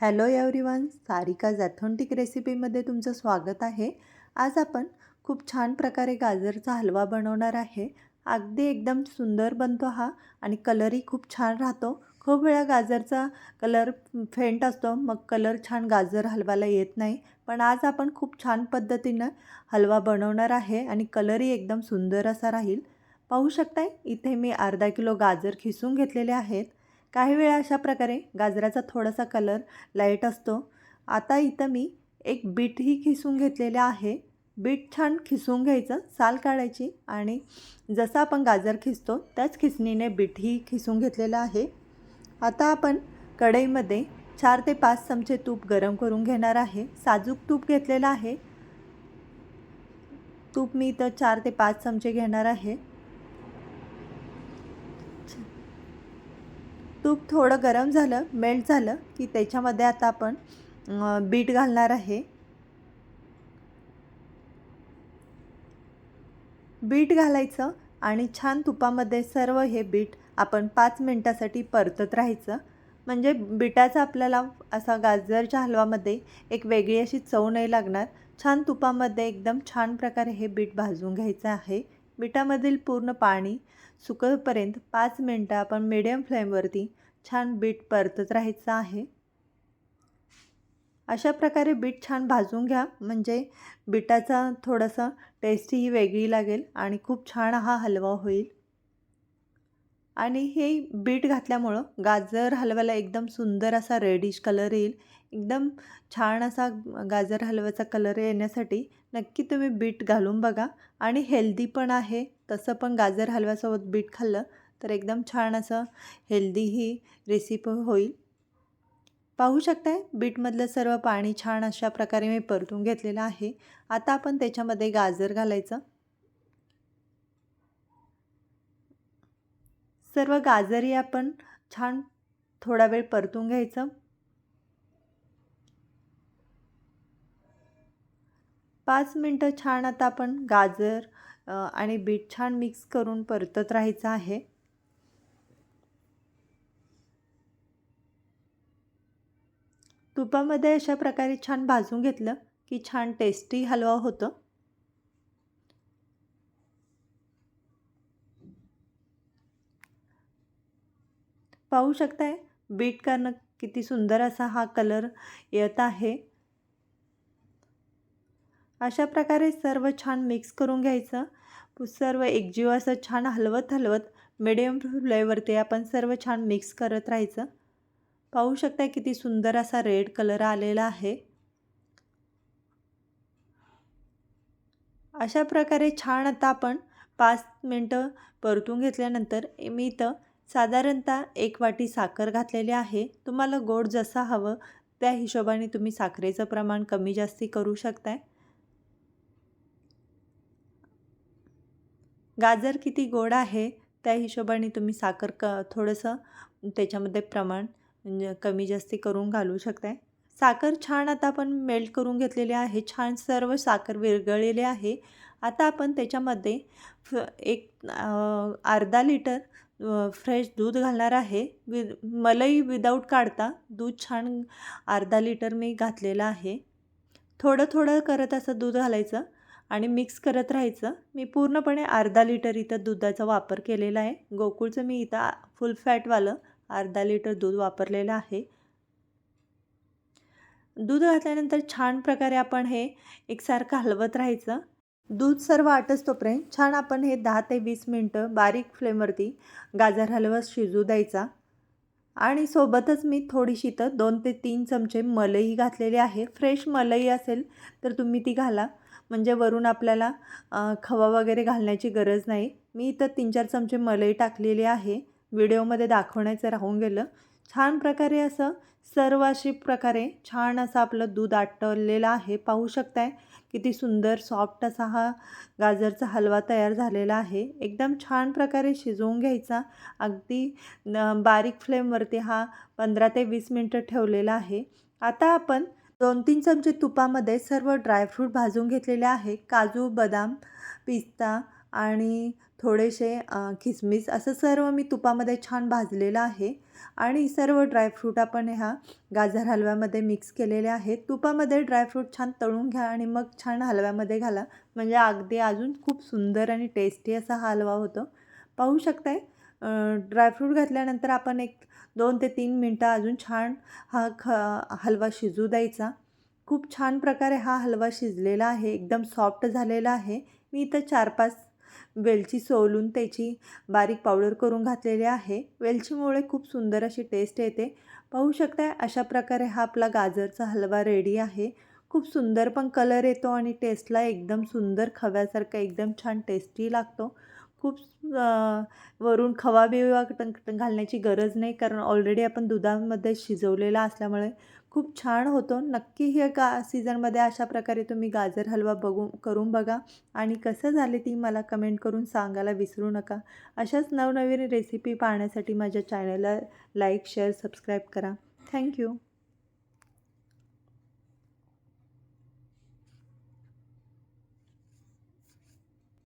Hello everyone Sarika जॅथोंटिक रेसिपीमध्ये तुमचं स्वागत आहे. आज आपण खूप छान प्रकारे गाजरचा हलवा बनवणार आहे. अगदी एकदम सुंदर बनतो हा आणि कलरही खूप छान राहतो. खूप वेळा गाजरचा कलर फेंट असतो मग कलर छान गाजर हलवाला येत नाही. पण आज आपण खूप छान पद्धतीनं हलवा बनवणार आहे आणि कलरही एकदम सुंदर असा राहील. पाहू शकताय इथे मी अर्धा किलो गाजर खिसून घेतलेले आहेत. काही वेळा अशा प्रकारे गाजराचा थोडासा कलर लाइट असतो. आता इथं मी एक बीटही खिसून घेतलेलं आहे. बीट छान खिसून घ्यायचं साल काढायची आणि जसं आपण गाजर खिसतो त्याच खिसणीने बीटही खिसून घेतलेलं आहे. आता आपण कढईमध्ये चार ते पाच चमचे तूप गरम करून घेणार आहे. साजूक तूप घेतलेलं आहे. तूप मी इथं चार ते पाच चमचे घेणार आहे. तूप थोडं गरम झालं मेल्ट झालं की त्याच्यामध्ये आता आपण बीट घालणार आहे. बीट घालायचं आणि छान तुपामध्ये सर्व हे बीट आपण पाच मिनटासाठी परतत राहायचं. म्हणजे बिटाचा आपल्याला असा गाजरच्या हलवामध्ये एक वेगळी अशी चव नाही लागणार. छान तुपामध्ये एकदम छान प्रकारे हे बीट भाजून घ्यायचं आहे. बिटामधील पूर्ण पाणी सुकपर्यंत पाच मिनटं आपण मिडियम फ्लेमवरती छान बीट परतत राहायचं आहे. अशा प्रकारे बीट छान भाजून घ्या. म्हणजे बिटाचा थोडासा टेस्टही वेगळी लागेल आणि खूप छान हा हलवा होईल. आणि हे बीट घातल्यामुळं गाजर हलव्याला एकदम सुंदर असा रेडिश कलर येईल. एकदम छान असा गाजर हलव्याचा कलर येण्यासाठी नक्की तुम्ही बीट घालून बघा. आणि हेल्दी पण आहे. तसं पण गाजर हलव्यासोबत बीट खाल्लं तर एकदम छान असं हेल्दी ही रेसिपी होईल. पाहू शकताय बीटमधलं सर्व पाणी छान अशा प्रकारे मी परतून घेतलेलं आहे. आता आपण त्याच्यामध्ये गाजर घालायचं. सर्व गाजरही आपण छान थोडा वेळ परतून घ्यायचं. पाच मिनटं छान आता आपण गाजर आणि बीट छान मिक्स करून परतत राहायचं आहे. तुपामध्ये अशा प्रकारे छान भाजून घेतलं की छान टेस्टी हलवा होतं. पाहू शकताय? बीट करणं किती सुंदर असा हा कलर येत आहे. अशा प्रकारे सर्व छान मिक्स करून घ्यायचं. सर्व एकजीव असं छान हलवत हलवत मिडियम फ्लेवरती आपण सर्व छान मिक्स करत राहायचं. पाहू शकता किती सुंदर असा रेड कलर आलेला आहे. अशा प्रकारे छान आता आपण पाच मिनटं परतून घेतल्यानंतर मी इथं साधारणतः एक वाटी साखर घातलेली आहे. तुम्हाला गोड जसा हवं त्या हिशोबाने तुम्ही साखरेचं प्रमाण कमी जास्ती करू शकताय. गाजर किती गोड आहे त्या हिशोबाने तुम्ही साखर क थोडंसं त्याच्यामध्ये प्रमाण म्हणजे कमी जास्ती करून घालू शकताय. साखर छान आता आपण मेल्ट करून घेतलेली आहे. छान सर्व साखर विरघळलेली आहे. आता आपण त्याच्यामध्ये फ एक अर्धा लिटर फ्रेश दूध घालणार आहे. वि मलई विदाऊट काढता. दूध छान अर्धा लिटर मी घातलेलं आहे. थोडं थोडं करत असं दूध घालायचं आणि मिक्स करत राहायचं. मी पूर्णपणे अर्धा लिटर इथं दुधाचा वापर केलेला आहे. गोकुळचं मी इथं फुल फॅटवालं अर्धा लिटर दूध वापरलेलं आहे. दूध घातल्यानंतर छान प्रकारे आपण हे एकसारखं हलवत राहायचं. दूध सर्व आटसतोपर्यंत छान आपण हे दहा ते वीस मिनटं बारीक फ्लेमवरती गाजर हलवा शिजू द्यायचा. आणि सोबतच मी थोडीशी तर दोन ते तीन चमचे मलई घातलेली आहे. फ्रेश मलई असेल तर तुम्ही ती घाला. म्हणजे वरून आपल्याला खवा वगैरे घालण्याची गरज नाही. मी इथं तीन चार चमचे मलई टाकलेली आहे. व्हिडिओमध्ये दाखवण्याचं राहून गेलं. छान प्रकारे असं सर्व अशी प्रकारे छान असं आपलं दूध आटवलेलं आहे. पाहू शकताय किती सुंदर सॉफ्ट असा हा गाजरचा हलवा तयार झालेला आहे. एकदम छान प्रकारे शिजवून घ्यायचा. अगदी बारीक फ्लेमवरती हा पंधरा ते वीस मिनटं ठेवलेला आहे. आता आपण दोन तीन चमचे तुपामध्ये सर्व ड्रायफ्रूट भाजून घेतलेले आहे. काजू बदाम पिस्ता आणि थोडेसे किसमिस असं सर्व मी तुपामध्ये छान भाजलेलं आहे. आणि सर्व ड्रायफ्रूट आपण ह्या गाजर हलव्यामध्ये मिक्स केलेले आहेत. तुपामध्ये ड्रायफ्रूट छान तळून घ्या आणि मग छान हलव्यामध्ये घाला. म्हणजे अगदी अजून खूप सुंदर आणि टेस्टी असा हा हलवा होतो. पाहू शकताय? ड्रायफ्रूट घातल्यानंतर आपण एक दोन ते तीन मिनटं अजून छान हा ख हलवा शिजू द्यायचा. खूप छान प्रकारे हा हलवा शिजलेला आहे. एकदम सॉफ्ट झालेला आहे. मी इथं चार पाच वेलची सोलून त्याची बारीक पावडर करून घातलेली आहे. वेलचीमुळे खूप सुंदर अशी टेस्ट येते. पाहू शकताय अशा प्रकारे हा आपला गाजरचा हलवा रेडी आहे. खूप सुंदर पण कलर येतो आणि टेस्टला एकदम सुंदर खव्यासारखा एकदम छान टेस्टी लागतो. खूप वरून खवा बिवा टं घालण्याची गरज नाही. कारण ऑलरेडी आपण दुधामध्ये शिजवलेला असल्यामुळे खूप छान होतो. नक्की हे का सीझनमध्ये अशा प्रकारे तुम्ही गाजर हलवा बघू करून बघा. आणि कसं झाले ती मला कमेंट करून सांगायला विसरू नका. अशाच नवनवीन रेसिपी पाहण्यासाठी माझ्या चॅनलला लाईक शेअर सबस्क्राईब करा. Thank you